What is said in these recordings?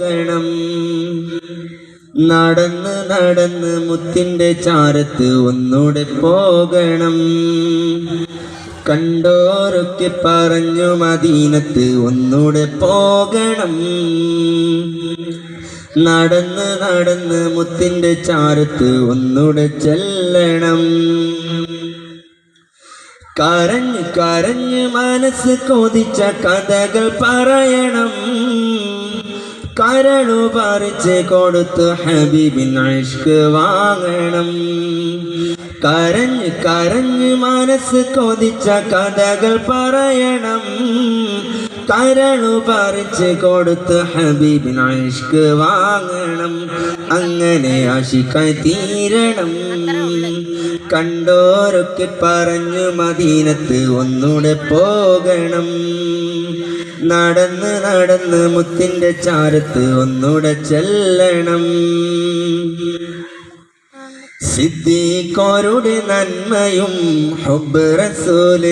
ഗണം. നടന്ന് നടന്ന് മുത്തിന്റെ ചാരത്ത് ഒന്നൂടെ പോകണം. കണ്ടോരൊക്കെ പറഞ്ഞു മദീനത്ത് ഒന്നൂടെ പോകണം. നടന്ന് നടന്ന് മുത്തിന്റെ ചാരത്ത് ഒന്നൂടെ ചെല്ലണം. കരഞ്ഞ് കരഞ്ഞ് മനസ്സ് കൊതിച്ച കഥകൾ പറയണം. കരളു പറിച്ച് കൊടുത്തു ഹബീബിൻ ഇഷ്ക് വാങ്ങണം. കരഞ്ഞ് കരഞ്ഞ് മനസ്സ് കൊതിച്ച കഥകൾ പറയണം. കരളു പറിച്ച് കൊടുത്ത് ഹബീബിൻ ഇഷ്ക് വാങ്ങണം. അങ്ങനെ ആശിക്കായി തീരണം. കണ്ടോരൊക്കെ പറഞ്ഞു മദീനത്ത് ഒന്നൂടെ പോകണം. നടന്ന് നടന്ന് മുത്തിന്റെ ചാരത്ത് ഒന്നുടെ ചെല്ലണം. സിദ്ദീഖോരുടെ നന്മയും ഹുബ് റസൂൽ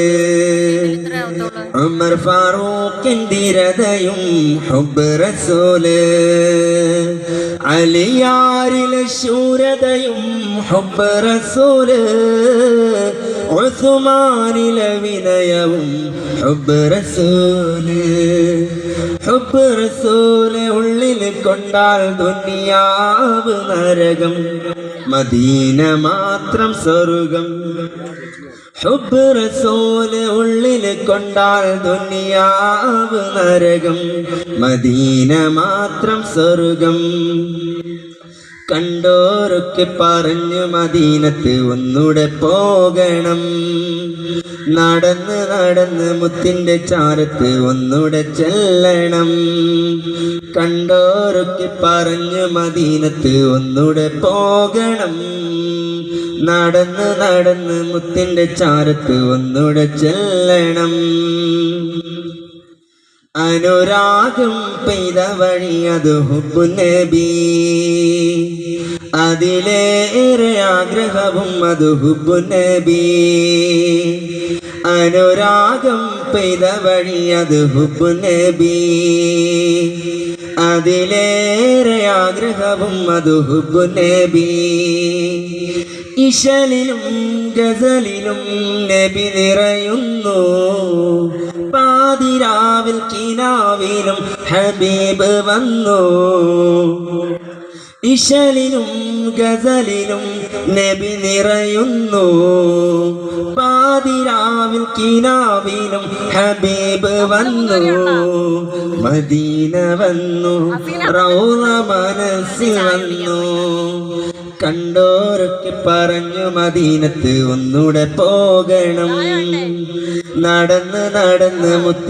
ഉമർ ഫാറൂഖിന്റെ രഥയും ഹുബ് റസൂൽ അലിയാരിലെ ശൂരതയും ഹുബ് റസൂൽ ഉസ്മാനിലെ വിനയവും ഹുബ് റസൂൽ ഹുബ് റസൂൽ ഉള്ളിൽ കൊണ്ടാൽ ദുനിയാവ് നരകം. മദീന മാത്രം സ്വർഗം. ഹുബ് റസൂൽ ഉള്ളിൽ കൊണ്ടാൽ ദുനിയാവ് നരകം. മദീന മാത്രം സ്വർഗം. കണ്ടോരൊക്കെ പറഞ്ഞു മദീനത്ത് ഒന്നൂടെ പോകണം. നടന്ന് നടന്ന് മുത്തിന്റെ ചാരത്ത് ഒന്നൂടെ ചെല്ലണം. കണ്ടോരൊക്കെ പറഞ്ഞു മദീനത്ത് ഒന്നൂടെ പോകണം. നടന്ന് നടന്ന് മുത്തിന്റെ ചാരത്ത് ഒന്നൂടെ ചെല്ലണം. അനുരാഗം പെയ്ത വഴി അത് ഹുബു നബി. അതിലേറെ ആഗ്രഹവും അത് ഹുബു നബി. അനുരാഗം പെയ്ത വഴി അത് ഹുബു നബി. അതിലേറെ ആഗ്രഹവും അത് ഹുബു നബി. ഇശലിലും ഗസലിലും നബി നിറയുന്നു. പാതിരാവിൽ കിനാവിലും ഹബീബ് വന്നു. ഇശലിലും ഗസലിലും നബി നിറയുന്നു. പാതിരാവിൽ കിനാവിലും ഹബീബ് വന്നു. മദീന വന്നു. റൗള മനസ്സിൽ വന്നു. കണ്ടോരൊക്കെ പറഞ്ഞു മദീനത്ത് ഒന്നൂടെ പോകണം. നടന്ന് നടന്ന് മുത്തി